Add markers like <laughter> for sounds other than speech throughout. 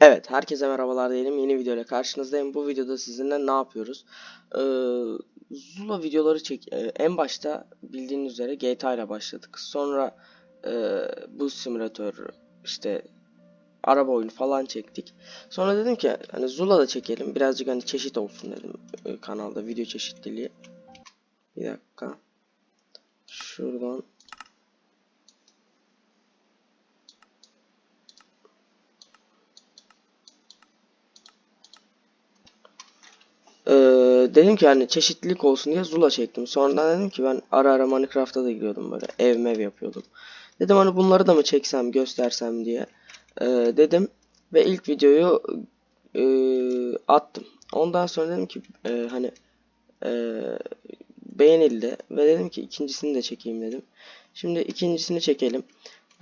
Evet, herkese merhabalar diyelim. Yeni videoyla karşınızdayım. Bu videoda sizinle ne yapıyoruz? Ee, Zula videoları çek. Ee, en başta bildiğiniz üzere GTA ile başladık. Sonra e, bu simülatör, işte araba oyunu falan çektik. Sonra dedim ki hani Zula da çekelim. Birazcık hani çeşit olsun dedim e, kanalda video çeşitliliği. Bir dakika. Şuradan Ee, dedim ki hani çeşitlilik olsun diye Zula çektim. Sonradan dedim ki ben ara ara Minecraft'a da giriyordum böyle ev mev yapıyordum. Dedim hani bunları da mı çeksem göstersem diye Ee, dedim ve ilk videoyu e, attım. Ondan sonra dedim ki e, hani e, beğenildi ve dedim ki ikincisini de çekeyim dedim. Şimdi ikincisini çekelim.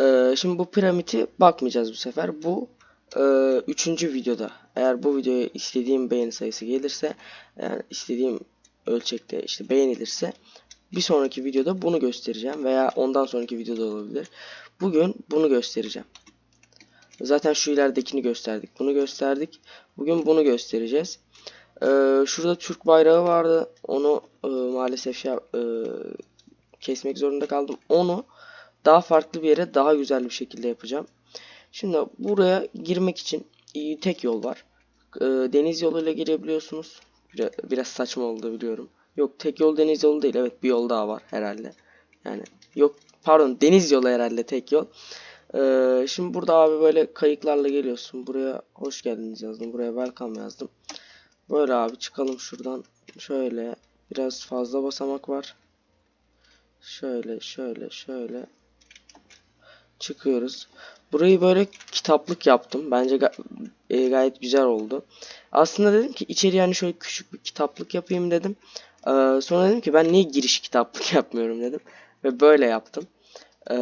Ee, şimdi bu piramidi bakmayacağız bu sefer. Bu e, üçüncü videoda. Eğer bu videoya istediğim beğeni sayısı gelirse, yani istediğim ölçekte işte beğenilirse bir sonraki videoda bunu göstereceğim veya ondan sonraki videoda olabilir. Bugün bunu göstereceğim. Zaten şu ileridekini gösterdik. Bunu gösterdik. Bugün bunu göstereceğiz. Ee, şurada Türk bayrağı vardı. Onu e, maalesef şey, e, kesmek zorunda kaldım. Onu daha farklı bir yere daha güzel bir şekilde yapacağım. Şimdi buraya girmek için e, tek yol var. E, deniz yoluyla girebiliyorsunuz. Biraz, biraz saçma oldu biliyorum. Yok tek yol deniz yolu değil. Evet bir yol daha var herhalde. Yani yok pardon deniz yolu herhalde tek yol. E, şimdi burada abi böyle kayıklarla geliyorsun. Buraya hoş geldiniz yazdım. Buraya welcome yazdım. Böyle abi çıkalım şuradan. Şöyle biraz fazla basamak var. Şöyle şöyle şöyle çıkıyoruz. Burayı böyle kitaplık yaptım. Bence ga- e, gayet güzel oldu. Aslında dedim ki içeri yani şöyle küçük bir kitaplık yapayım dedim. Ee, sonra dedim ki ben niye giriş kitaplık <laughs> yapmıyorum dedim. Ve böyle yaptım. Ee,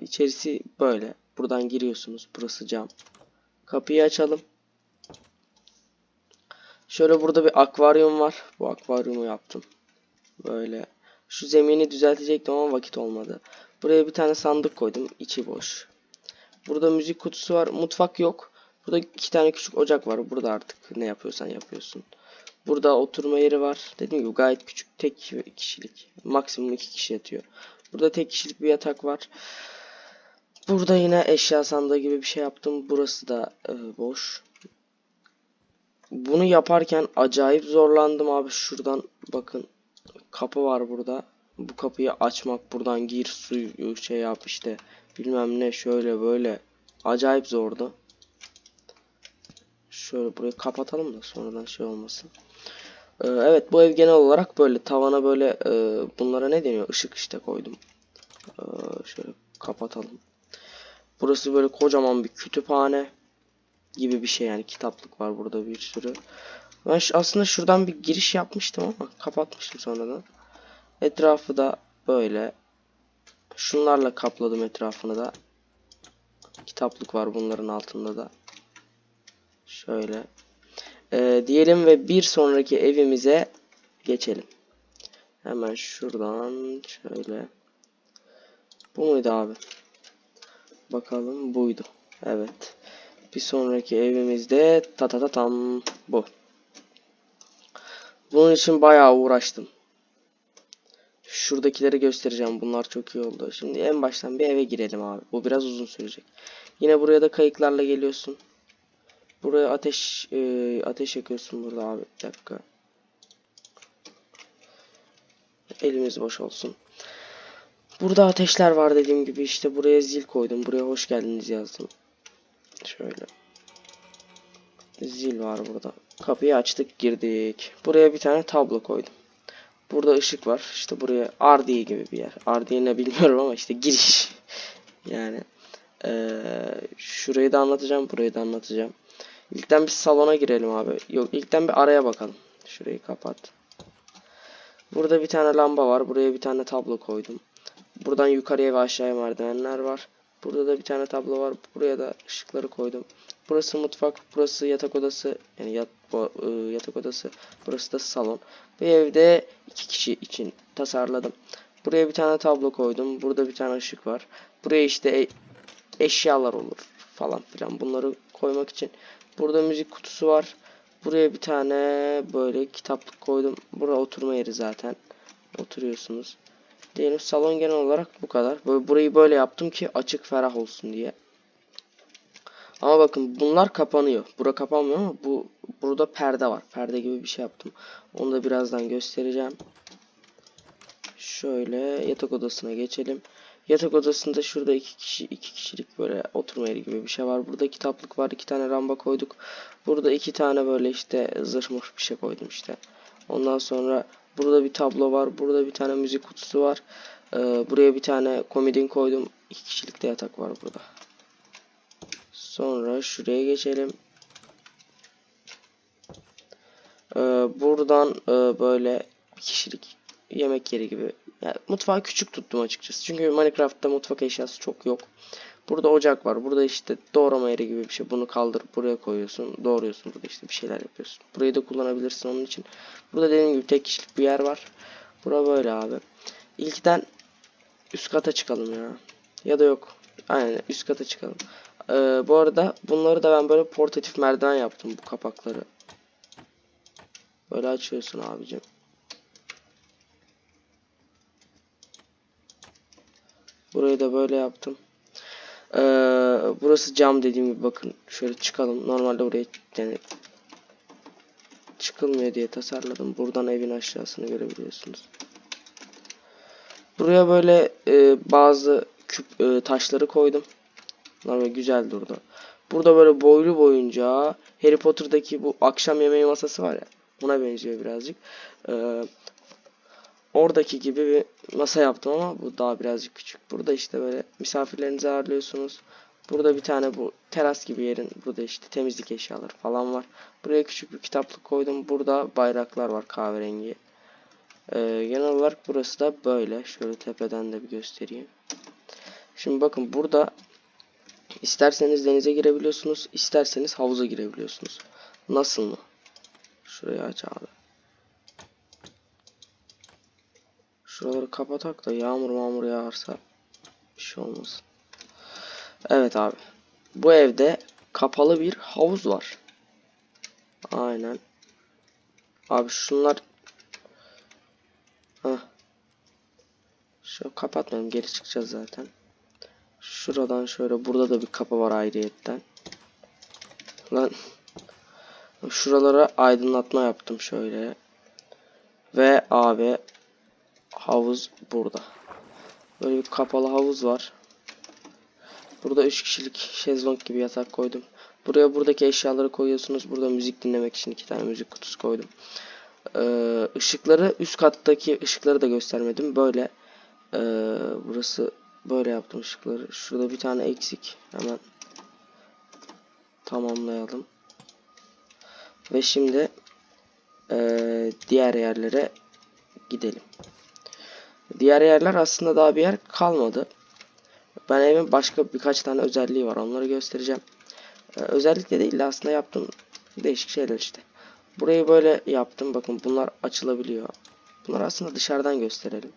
içerisi böyle. Buradan giriyorsunuz. Burası cam. Kapıyı açalım. Şöyle burada bir akvaryum var. Bu akvaryumu yaptım. Böyle. Şu zemini düzeltecektim ama vakit olmadı. Buraya bir tane sandık koydum. içi boş. Burada müzik kutusu var. Mutfak yok. Burada iki tane küçük ocak var. Burada artık ne yapıyorsan yapıyorsun. Burada oturma yeri var. Dediğim gibi gayet küçük. Tek kişilik. Maksimum iki kişi yatıyor. Burada tek kişilik bir yatak var. Burada yine eşya sandığı gibi bir şey yaptım. Burası da e, boş. Bunu yaparken acayip zorlandım abi. Şuradan bakın. Kapı var burada. Bu kapıyı açmak buradan gir suyu şey yap işte bilmem ne şöyle böyle acayip zordu. Şöyle burayı kapatalım da sonradan şey olmasın. Ee, evet bu ev genel olarak böyle tavana böyle e, bunlara ne deniyor ışık işte koydum. Ee, şöyle kapatalım. Burası böyle kocaman bir kütüphane gibi bir şey yani kitaplık var burada bir sürü. Ben aslında şuradan bir giriş yapmıştım ama kapatmıştım sonradan. Etrafı da böyle. Şunlarla kapladım etrafını da. Kitaplık var bunların altında da. Şöyle. Ee, diyelim ve bir sonraki evimize geçelim. Hemen şuradan şöyle. Bu muydu abi? Bakalım buydu. Evet. Bir sonraki evimizde ta ta ta tam bu. Bunun için bayağı uğraştım. Şuradakileri göstereceğim. Bunlar çok iyi oldu. Şimdi en baştan bir eve girelim abi. Bu biraz uzun sürecek. Yine buraya da kayıklarla geliyorsun. Buraya ateş e, ateş yakıyorsun burada abi. Bir dakika. Elimiz boş olsun. Burada ateşler var dediğim gibi. işte buraya zil koydum. Buraya hoş geldiniz yazdım. Şöyle. Zil var burada. Kapıyı açtık girdik. Buraya bir tane tablo koydum. Burada ışık var. İşte buraya Ardiye gibi bir yer. Ardiye ne bilmiyorum ama işte giriş. yani eee, şurayı da anlatacağım. Burayı da anlatacağım. İlkten bir salona girelim abi. Yok ilkten bir araya bakalım. Şurayı kapat. Burada bir tane lamba var. Buraya bir tane tablo koydum. Buradan yukarıya ve aşağıya merdivenler var. Burada da bir tane tablo var. Buraya da ışıkları koydum. Burası mutfak, burası yatak odası. Yani yat, bu, ıı, yatak odası. Burası da salon. Bu evde iki kişi için tasarladım. Buraya bir tane tablo koydum. Burada bir tane ışık var. Buraya işte e- eşyalar olur falan filan bunları koymak için. Burada müzik kutusu var. Buraya bir tane böyle kitaplık koydum. Bura oturma yeri zaten. Oturuyorsunuz. Diyelim salon genel olarak bu kadar. Böyle burayı böyle yaptım ki açık ferah olsun diye. Ama bakın bunlar kapanıyor. Bura kapanmıyor ama bu burada perde var. Perde gibi bir şey yaptım. Onu da birazdan göstereceğim. Şöyle yatak odasına geçelim. Yatak odasında şurada iki kişi iki kişilik böyle oturma yeri gibi bir şey var. Burada kitaplık var. iki tane ramba koyduk. Burada iki tane böyle işte zırh mırh bir şey koydum işte. Ondan sonra burada bir tablo var. Burada bir tane müzik kutusu var. Ee, buraya bir tane komodin koydum. İki kişilik de yatak var burada. Sonra şuraya geçelim. Ee, buradan e, böyle bir kişilik yemek yeri gibi. Yani mutfağı küçük tuttum açıkçası. Çünkü Minecraft'ta mutfak eşyası çok yok. Burada ocak var. Burada işte doğrama yeri gibi bir şey. Bunu kaldırıp buraya koyuyorsun. Doğruyorsun. Burada işte bir şeyler yapıyorsun. Burayı da kullanabilirsin onun için. Burada dediğim gibi tek kişilik bir yer var. Bura böyle abi. İlkten üst kata çıkalım ya. Ya da yok. Aynen üst kata çıkalım. Ee, bu arada bunları da ben böyle portatif merdiven yaptım bu kapakları. Böyle açıyorsun abicim. Burayı da böyle yaptım. Ee, burası cam dediğim gibi bakın şöyle çıkalım. Normalde buraya yani çıkılmıyor diye tasarladım. Buradan evin aşağısını görebiliyorsunuz. Buraya böyle e, bazı küp e, taşları koydum. Bunlar güzel durdu. Burada böyle boylu boyunca Harry Potter'daki bu akşam yemeği masası var ya. Buna benziyor birazcık. Ee, oradaki gibi bir masa yaptım ama bu daha birazcık küçük. Burada işte böyle misafirlerinizi ağırlıyorsunuz. Burada bir tane bu teras gibi yerin. Burada işte temizlik eşyaları falan var. Buraya küçük bir kitaplık koydum. Burada bayraklar var kahverengi. Ee, genel olarak burası da böyle. Şöyle tepeden de bir göstereyim. Şimdi bakın burada isterseniz denize girebiliyorsunuz. isterseniz havuza girebiliyorsunuz. Nasıl mı? Şurayı aç abi. Şuraları kapatak da yağmur mağmur yağarsa bir şey olmasın. Evet abi. Bu evde kapalı bir havuz var. Aynen. Abi şunlar Heh. Şu kapatmayalım geri çıkacağız zaten. Şuradan şöyle burada da bir kapı var ayrıyetten. Lan şuralara aydınlatma yaptım şöyle. Ve abi havuz burada. Böyle bir kapalı havuz var. Burada 3 kişilik şezlong gibi yatak koydum. Buraya buradaki eşyaları koyuyorsunuz. Burada müzik dinlemek için iki tane müzik kutusu koydum. Ee, ışıkları üst kattaki ışıkları da göstermedim. Böyle ee, burası böyle yaptım ışıkları. Şurada bir tane eksik. Hemen tamamlayalım. Ve şimdi ee, diğer yerlere gidelim. Diğer yerler aslında daha bir yer kalmadı. Ben evin başka birkaç tane özelliği var. Onları göstereceğim. Ee, özellikle değil de aslında yaptığım değişik şeyler işte. Burayı böyle yaptım. Bakın bunlar açılabiliyor. Bunları aslında dışarıdan gösterelim.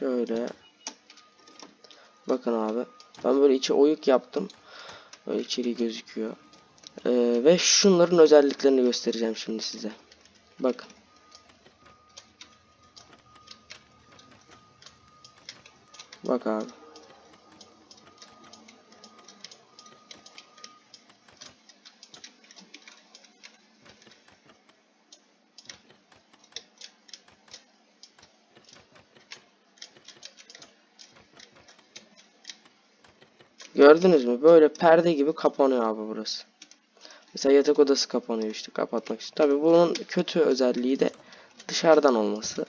Şöyle. Bakın abi. Ben böyle içi oyuk yaptım. Böyle içeri gözüküyor. Ee, ve şunların özelliklerini göstereceğim şimdi size. Bakın. Bak abi. Gördünüz mü? Böyle perde gibi kapanıyor abi burası. Mesela yatak odası kapanıyor işte kapatmak için. Tabi bunun kötü özelliği de dışarıdan olması.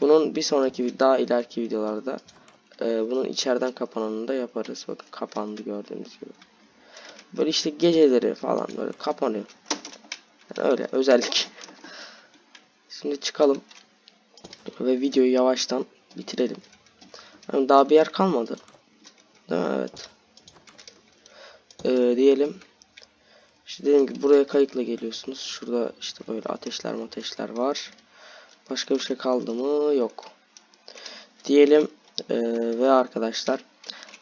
Bunun bir sonraki daha ileriki videolarda e, bunun içeriden kapananını da yaparız. Bakın kapandı gördüğünüz gibi. Böyle işte geceleri falan böyle kapanıyor. Yani öyle özellik. Şimdi çıkalım ve videoyu yavaştan bitirelim. Yani daha bir yer kalmadı. Değil mi? Evet. Ee, diyelim. İşte dediğim gibi buraya kayıkla geliyorsunuz. Şurada işte böyle ateşler ateşler var. Başka bir şey kaldı mı? Yok. Diyelim ee, ve arkadaşlar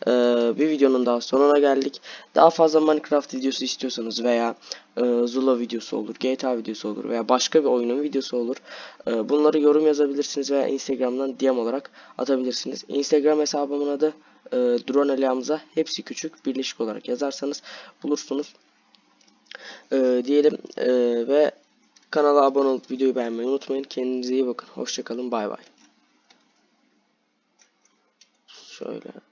Ee, bir videonun daha sonuna geldik. Daha fazla Minecraft videosu istiyorsanız veya e, Zula videosu olur, GTA videosu olur veya başka bir oyunun videosu olur. Ee, bunları yorum yazabilirsiniz veya Instagram'dan DM olarak atabilirsiniz. Instagram hesabımın adı e, Drone Ali. Hepsi küçük birleşik olarak yazarsanız bulursunuz. Ee, diyelim e, ve kanala abone olup videoyu beğenmeyi unutmayın. Kendinize iyi bakın. Hoşçakalın. Bay bay. Şöyle.